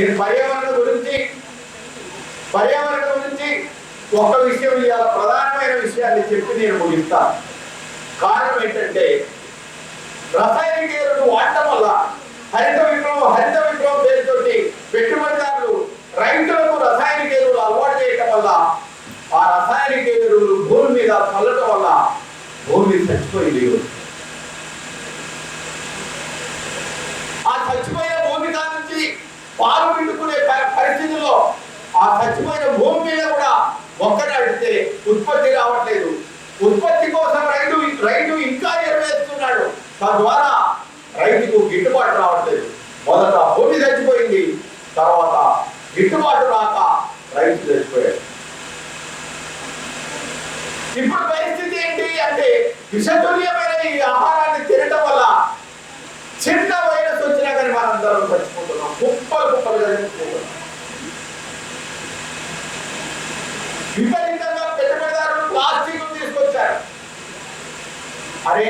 నేను పర్యావరణ గురించి పర్యావరణ గురించి ఒక విషయం ఇవాళ ప్రధానమైన విషయాన్ని చెప్పి నేను ముగిస్తాను. కారణం ఏంటంటే రసాయనిక ఎరువులు వాడటం వల్ల హరిత విప్లవం హరిత విప్లవం పేరుతోటి పెట్టుబడిదారులు రైతులకు రసాయనిక ఎరువులు అలవాటు చేయటం వల్ల ఆ రసాయనిక ఎరువులు భూమి మీద చల్లటం వల్ల భూమి చచ్చిపోయింది ఆ చచ్చిపోయిన భూమి దాని నుంచి పాలు పిండుకునే ప- పరిస్థితుల్లో ఆ చచ్చిపోయిన భూమి మీద కూడా మొక్క అడిగితే ఉత్పత్తి రావట్లేదు. ఉత్పత్తి కోసం రైతు రైతు ఇంకా ఎరువేస్తున్నాడు. తద్వారా రైతుకు గిట్టుబాటు రావట్లేదు. మొదట భూమి చచ్చిపోయింది తర్వాత గిట్టుబాటు రాక రైతు చచ్చిపోయాడు. ఇప్పుడు పరిస్థితి ఏంటి అంటే విషతుల్యమైన ఈ ఆహారాన్ని తినటం వల్ల చిన్న వైరస్ వచ్చినా కానీ మనందరం చచ్చిపోతున్నాం కుప్పలు కుప్పలుగా చచ్చిపోతున్నాం విపరీతంగా పెట్టుబడిదారులు ప్లాస్టిక్ తీసుకొచ్చారు. అరే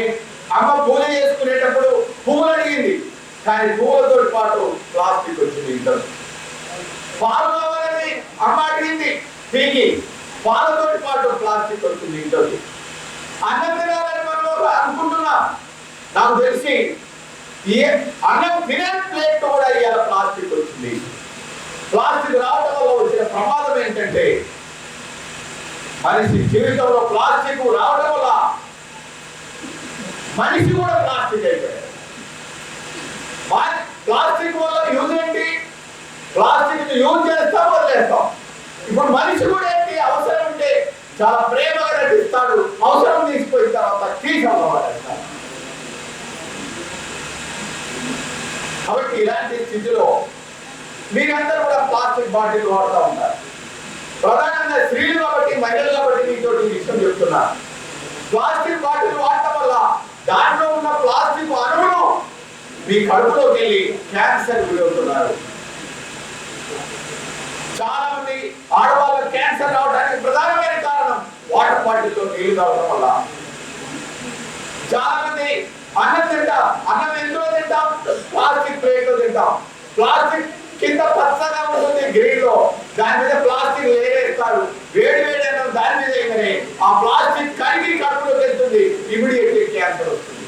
అమ్మ పూజ చేసుకునేటప్పుడు పువ్వులు అడిగింది. కానీ పువ్వులతో పాటు ప్లాస్టిక్ వచ్చింది ఇంటర్ పాలు కావాలని అమ్మ అడిగింది. పీకి పాలతో పాటు ప్లాస్టిక్ వచ్చింది ఇంటర్కి అన్నం తినాలని మనం అనుకుంటున్నాం. నాకు తెలిసి ఈ అన్నం తినే ప్లేట్ కూడా ఇవాళ ప్లాస్టిక్ వచ్చింది. ప్లాస్టిక్ రావడం వల్ల వచ్చిన ప్రమాదం ఏంటంటే మనిషి జీవితంలో ప్లాస్టిక్ రావడం వల్ల మనిషి కూడా ప్లాస్టిక్ అయిపోయాడు. ప్లాస్టిక్ వల్ల యూజ్ ఏంటి? ప్లాస్టిక్ యూజ్ చేస్తాం వదిలేస్తాం. ఇప్పుడు మనిషి కూడా ఏంటి? అవసరం ఉంటే చాలా ప్రేమగా నటిస్తాడు అవసరం తీసిపోయిన తర్వాత తీసుకోవాలి కాబట్టి ఇలాంటి స్థితిలో మీరందరూ కూడా ప్లాస్టిక్ బాటిల్ వాడుతూ ఉంటారు ప్రధానంగా స్త్రీలు కాబట్టి మహిళలు కాబట్టి మీతో విషయం చెప్తున్నా. ప్లాస్టిక్ బాటిల్ వాడటం వల్ల దాంట్లో ఉన్న ప్లాస్టిక్ అణువులు మీ కడుపులోకి వెళ్ళి క్యాన్సర్ గురవుతున్నారు. చాలా మంది ఆడవాళ్ళ క్యాన్సర్ రావడానికి ప్రధానమైన కారణం వాటర్ బాటిల్లో నీళ్ళు తాగడం వల్ల. అన్నం తింటాం అన్నం ఎందులో తింటాం? ప్లాస్టిక్ ప్లేట్లో తింటాం. ప్లాస్టిక్ కింద పచ్చగా ఉంటుంది గ్రీన్లో దాని మీద ప్లాస్టిక్ లేరేస్తారు వేడి వేడి అన్నం దాని మీద ఆ ప్లాస్టిక్ కరిగి కడుపులోకి వెళ్తుంది ఇమీడియట్లీ క్యాన్సర్ వస్తుంది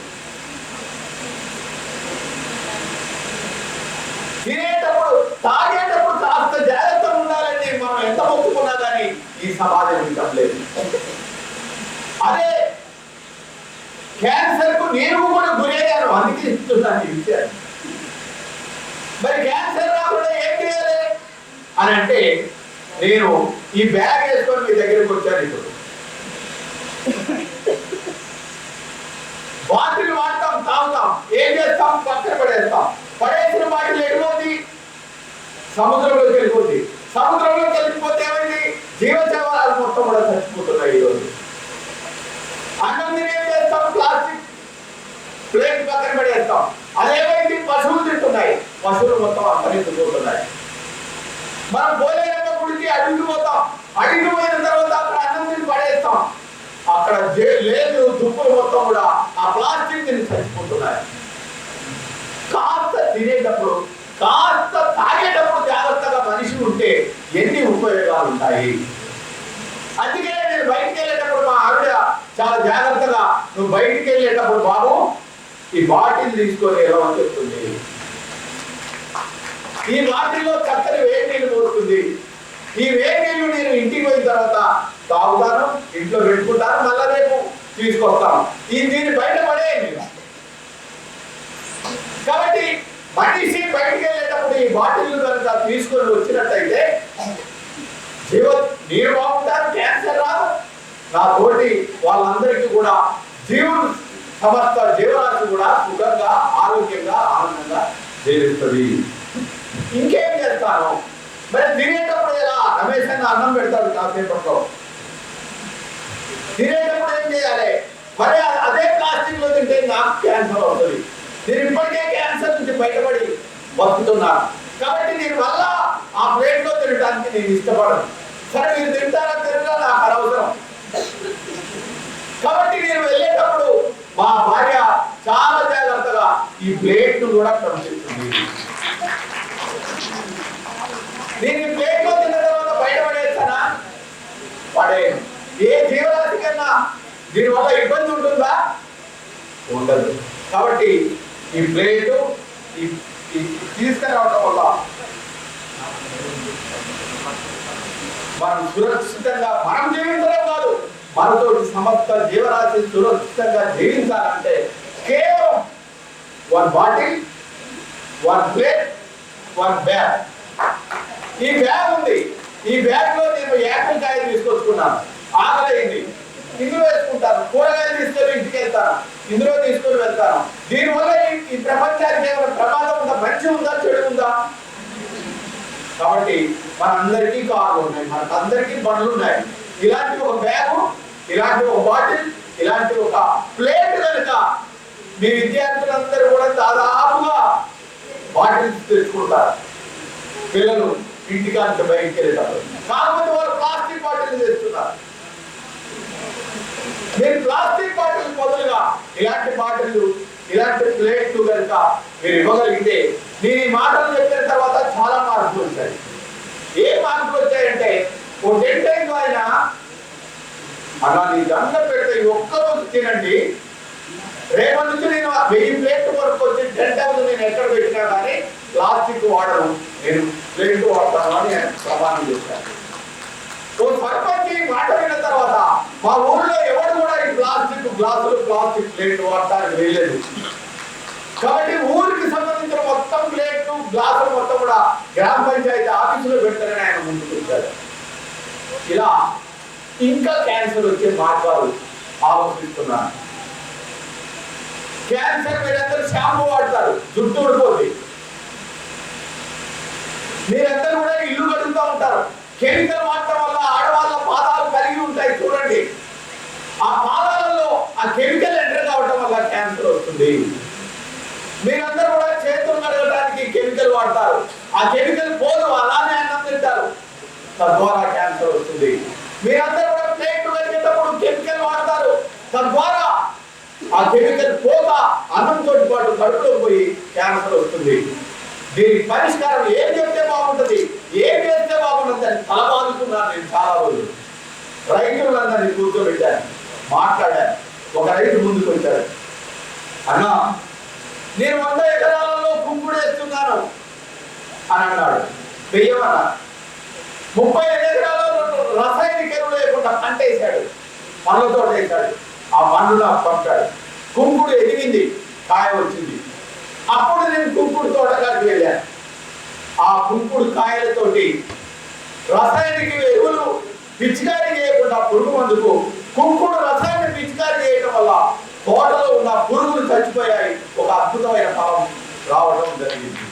తినేటప్పుడు తాగేటప్పుడు కాస్త జాగ్రత్తగా ఉండాలని మనం ఎంత మొక్కుకున్నా కానీ ఈ సమాజం వింటం లేదు అదే క్యాన్సర్కు నేను కూడా గురయ్యాను అందుకే ఇస్తున్నాను మరి క్యాన్సర్ రాకుండా ఏం చేయాలి? అని అంటే నేను ఈ బ్యాగ్ వేసుకొని మీ దగ్గరికి వచ్చాను ఇప్పుడు. బాటిల్ వాడతాం తాగుతాం. ఏం చేస్తాం? పక్కన పడేస్తాం. పడేసిన బాటిల్ ఎడిపోద్ది సముద్రంలోకి వెళ్ళిపోద్ది సముద్రంలోకి వెళ్ళిపోతే ఏమైంది జీవజావాలు మొత్తం కూడా చచ్చిపోతున్నాయి ఈరోజు అన్నం తిని ఏం చేస్తాం ప్లాస్టిక్ ప్లేట్ పక్కన పడేస్తాం అదేమైంది పశువులు తింటున్నాయి పశువులు మొత్తం అంతరించిపోతున్నాయి మనం పోలేరమ్మ గుడికి అడిగి పోతాం. అడిగి పోయిన తర్వాత అక్కడ అన్నం తిని పడేస్తాం. అక్కడ లేదు దుప్పులు మొత్తం కూడా ఆ ప్లాస్టిక్ తిని చచ్చిపోతున్నాయి. కాస్త తినేటప్పుడు కాస్త తాగేటప్పుడు జాగ్రత్తగా మనిషి ఉంటే ఎన్ని ఉపయోగాలు ఉంటాయి? అందుకే నేను బయటికి వెళ్ళేటప్పుడు మా ఆవిడ చాలా జాగ్రత్తగా నువ్వు బయటికి వెళ్ళేటప్పుడు బాబు ఈ బాటిల్ తీసుకొని ఎలా అని చెప్తుంది ఈ రాత్రిలో చక్కని వేడి నీళ్ళు పోతుంది ఈ వేడి నీళ్ళు నేను ఇంటికి పోయిన తర్వాత తాగుతాను ఇంట్లో పెట్టుకుంటాను మళ్ళా రేపు తీసుకొస్తాను. ఈ దీన్ని బయట పడేయండి కాబట్టి మనిషి బయటికి వెళ్ళేటప్పుడు ఈ బాటిల్ కనుక తీసుకొని వచ్చినట్టయితే జీవ నీరు బాగుంటారు క్యాన్సర్? రాదు నా తోటి వాళ్ళందరికీ కూడా జీవులు సమస్త జీవరాశి కూడా సుఖంగా ఆరోగ్యంగా ఆనందంగా జీవిస్తుంది. ఇంకేం చేస్తాను? మరి తినేటప్పుడు ఎలా? రమేష్ అన్న అన్నం పెడతాడు కాసేపట్లో. తినేటప్పుడు ఏం చేయాలి? మరి అదే ప్లాస్టిక్లో తింటే నాకు క్యాన్సర్ అవుతుంది. నేను ఇప్పటికే క్యాన్సర్ నుంచి బయటపడి బతుకుతున్నాను. కాబట్టి నేను వల్ల ఆ ప్లేట్లో తినడానికి నేను ఇష్టపడను. సరే మీరు తింటారా తినడా నాకు అనవసరం. కాబట్టి నేను వెళ్ళేటప్పుడు మా భార్య చాలా జాగ్రత్తగా ఈ ప్లేట్ కూడా పంపిస్తుంది నేను ఈ ప్లేట్లో తిన్న తర్వాత బయట పడేస్తానా పడేయను ఏ జీవరాశి కన్నా దీనివల్ల ఇబ్బంది ఉంటుందా? ఉండదు. కాబట్టి ఈ ప్లేటు తీసుకురావడం వల్ల మనం సురక్షితంగా మనం జీవించడం కాదు. మనతో సమస్త జీవరాశి సురక్షితంగా జీవించాలంటే కేవలం one bottle one plate one bag ఈ బ్యాగ్ ఉంది. ఈ బ్యాగ్లో నేను యాపిల్ కాయ తీసుకొచ్చుకున్నాను. ఆకలైంది. ఇందులో తీసుకెళ్తాను కూరగాయలు తీసుకొని ఇంటికి వెళ్తాను. ఇందులో తీసుకొని వెళ్తాను. దీనివల్ల ఈ- ప్రపంచానికి ఏమైనా ప్రమాదం ఉందా? మంచి ఉందా? చెడు ఉందా? కాబట్టి మనందరికీ కార్లు ఉన్నాయి. మనకందరికీ పనులు బండ్లు ఉన్నాయి. ఇలాంటి ఒక బ్యాగు ఇలాంటి ఒక బాటిల్ ఇలాంటి ఒక ప్లేట్ కనుక మీ విద్యార్థులందరూ కూడా దాదాపుగా బాటిల్ తెచ్చుకుంటారు. పిల్లలు ఇంటికాంత బయటికి వెళ్ళేటప్పుడు. కాకపోతే వాళ్ళు ప్లాస్టిక్ బాటిల్ తెచ్చుకున్నారు మీరు ప్లాస్టిక్ బాటిల్ బదులుగా ఇలాంటి బాటిల్లు ఇలాంటి ప్లేట్లు కనుక మీరు ఇవ్వగలిగితే నేను ఈ మాటలు చెప్పిన తర్వాత చాలా మార్పులు వచ్చాయి ఏ మార్పులు వచ్చాయంటే ఓ టెన్ ఆయన అలా నీ దండ పెడితే ఒక్కరోజు ఒక్క రోజు తినండి. రేపటి నుంచి నేను వెయ్యి ప్లేట్ వరకు వచ్చి టెన్ టైమ్స్ నేను ఎక్కడ పెట్టినా కానీ ప్లాస్టిక్ వాడను. నేను ప్లేట్ వాడతాను అని ఆయన ప్రమాణం చేశాను ఓ సర్పంచ్ మాట విన్న తర్వాత మా ఊళ్ళో ఎవరు గ్లాసులు ప్లాస్టిక్ ప్లేట్ వాడటానికి వేయలేదు కాబట్టి ఊరికి సంబంధించిన మొత్తం ప్లేట్లు గ్లాసులు మొత్తం కూడా గ్రామ పంచాయతీ ఆఫీసులో పెడతారని ఆయన ముందుకు వచ్చారు ఇలా ఇంకా క్యాన్సర్ వచ్చే మార్గాలు ఆలోచిస్తున్నారు. క్యాన్సర్ మీరందరూ షాంపూ వాడతారు జుట్టు ఊడిపోతుంది మీరందరూ కూడా ఇల్లు కడుగుతూ ఉంటారు. కెమికల్ వాడటం వల్ల ఆడవాళ్ళ పాదాలు కలిగి ఉంటాయి చూడండి. ఆ పాదాలు ఆ కెమికల్ ఎంటర్ కావటం వల్ల క్యాన్సర్ వస్తుంది. మీరందరూ కూడా చేతులు కడగడానికి కెమికల్ వాడతారు. ఆ కెమికల్ పోదు అలానే అన్నం తింటారు. తద్వారా క్యాన్సర్ వస్తుంది. మీరందరూ కూడా ప్లేట్ కలిగేటప్పుడు కెమికల్ వాడతారు. తద్వారా ఆ కెమికల్ పోక అన్నంతో పాటు కడుపులో పోయి క్యాన్సర్ వస్తుంది. దీని పరిష్కారం ఏం చెప్తే బాగుంటుంది? ఏం చేస్తే బాగుంటుంది అని తలబాదుకున్నాను నేను చాలా రోజులు. రైతులందరినీ కూర్చోబెట్టాను మాట్లాడాను. ఒక రైతు ముందుకు వచ్చాడు. అన్నా నేను వంద ఎకరాలలో కుంకుడేస్తున్నాను అని అన్నాడు. వెయ్యమన్నా ముప్పై ఐదు ఎకరాలలో రసాయనిక ఎరువులు లేకుండా పంట వేశాడు. పండ్ల తోట వేశాడు. ఆ పండ్లు పంపాడు. కుంకుడు ఎదిగింది కాయ వచ్చింది. అప్పుడు నేను కుంకుడు తోటకాడికి వెళ్ళాను. ఆ కుంకుడు కాయలతోటి రసాయనిక ఎరువులు పిచ్చికారి చేయకుండా పురుగు మందుకు కుంకుడు రసాయన పిచికారి చేయడం వల్ల తోటలో ఉన్న పురుగులు చచ్చిపోయాయి. ఒక అద్భుతమైన ఫలం రావడం జరిగింది.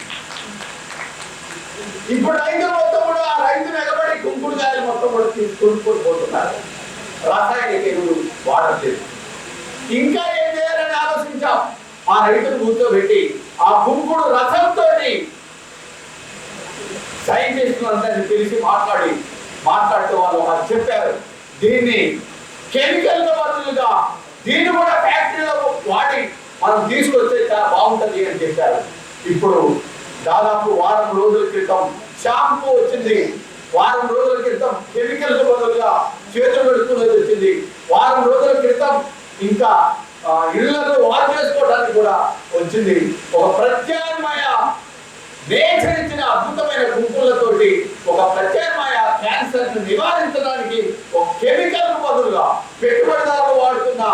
ఇప్పుడు రైతులు మొత్తం కూడా ఆ రైతులు ఎగబడి కుంకుడు కాయలు మొత్తం కూడా తీసుకొని పోతున్నారు. రసాయనిక ఎరువులు వాడట్లేదు. ఇంకా ఏం చేయాలని ఆలోచించాం? ఆ రైతును కూర్చోబెట్టి ఆ కుంకుడు రసంతో సైంటిస్టులందరినీ పిలిచి మాట్లాడి మాట్లాడుతూ వాళ్ళు చెప్పారు. దీన్ని కెమికల్ బదులుగా దీన్ని కూడా ఫ్యాక్టరీలో వాడి మనం తీసుకొస్తే చాలా బాగుంటుంది అని చెప్పారు. ఇప్పుడు దాదాపు వారం రోజుల క్రితం షాంపూ వచ్చింది. వారం రోజుల క్రితం కెమికల్ బదులుగా చేతులు పెడుతున్నది వచ్చింది. వారం రోజుల క్రితం ఇంకా ఇళ్ళను వాష్ వారు చేసుకోవడానికి కూడా వచ్చింది. ఒక ప్రత్యామ్నాయ నేచర్ ఇచ్చిన అద్భుతమైన గుంపులతోటి ఒక ప్రత్యామ్నాయ క్యాన్సర్ నివారించడం కెమికల్ బదులుగా పెట్టుబడిదారులు వాడుతున్న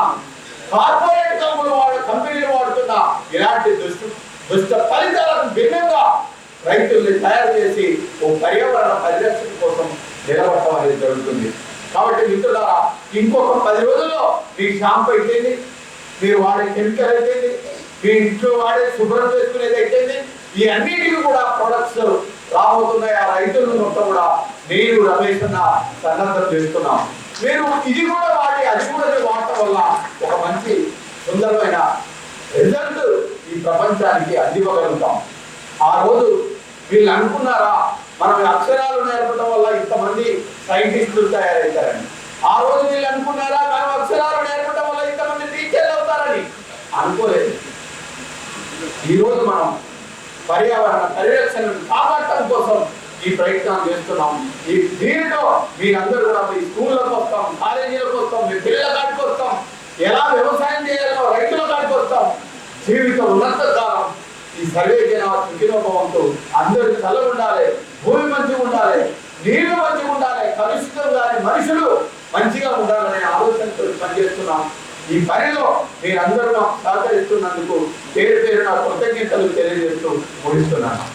కార్పొరేట్ కంపెనీలు వాడు కంపెనీలు వాడుతున్న ఇలాంటి దుష్ట దుష్ట ఫలితాలకు భిన్నంగా రైతుల్ని తయారు చేసి ఓ పర్యావరణ పరిరక్షణ కోసం నిలబడటం అనేది జరుగుతుంది. కాబట్టి మిత్రులారా ఇంకొక పది రోజుల్లో మీ షాంపు అయితేంది మీరు వాడే కెమికల్ అయితేంది మీ ఇంట్లో వాడే శుభ్రం చేసుకునేది అయితేంది ఈ అన్నిటికీ కూడా ప్రొడక్ట్స్ రాబోతున్నాయి. ఆ రైతులను మొత్తం కూడా నేను రమేష్ అన్న సన్నద్ధం చేస్తున్నాం. మీరు ఇది కూడా వాడి అది కూడా వాడటం వల్ల ఒక మంచి సుందరమైన రిజల్ట్ ఈ ప్రపంచానికి అందివ్వగలుగుతాం. ఆ రోజు వీళ్ళు అనుకున్నారా మనం అక్షరాలు నేర్పడం వల్ల ఇంతమంది సైంటిస్టులు తయారవుతారని. ఆ రోజు వీళ్ళు అనుకున్నారా మనం అక్షరాలు నేర్పడం వల్ల ఇంతమంది టీచర్లు అవుతారని? అనుకోలేదు. ఈరోజు మనం పర్యావరణ పరిరక్షణను కాపాడటం కోసం ఈ ప్రయత్నం చేస్తున్నాం. ఈ దీనిలో మీరందరూ కూడా మీ స్కూళ్ళకు వస్తాం కాలేజీలకు వస్తాం మీ పిల్లల కాడికి వస్తాం. ఎలా వ్యవసాయం చేయాలో రైతుల కాడికి వస్తాం. జీవితం ఉన్నంత కాలం. ఈ సర్వే జన సుఖినోభవంతో అందరూ చల్ల ఉండాలి భూమి మంచిగా ఉండాలి నీళ్ళు మంచిగా ఉండాలి కలుషితం కాని మనుషులు మంచిగా ఉండాలనే ఆలోచనతో పనిచేస్తున్నాం. ఈ పనిలో మీరందరూ మాకు సహకరిస్తున్నందుకు పేరు పేరు నా కృతజ్ఞతలు తెలియజేస్తూ ముగిస్తున్నాను.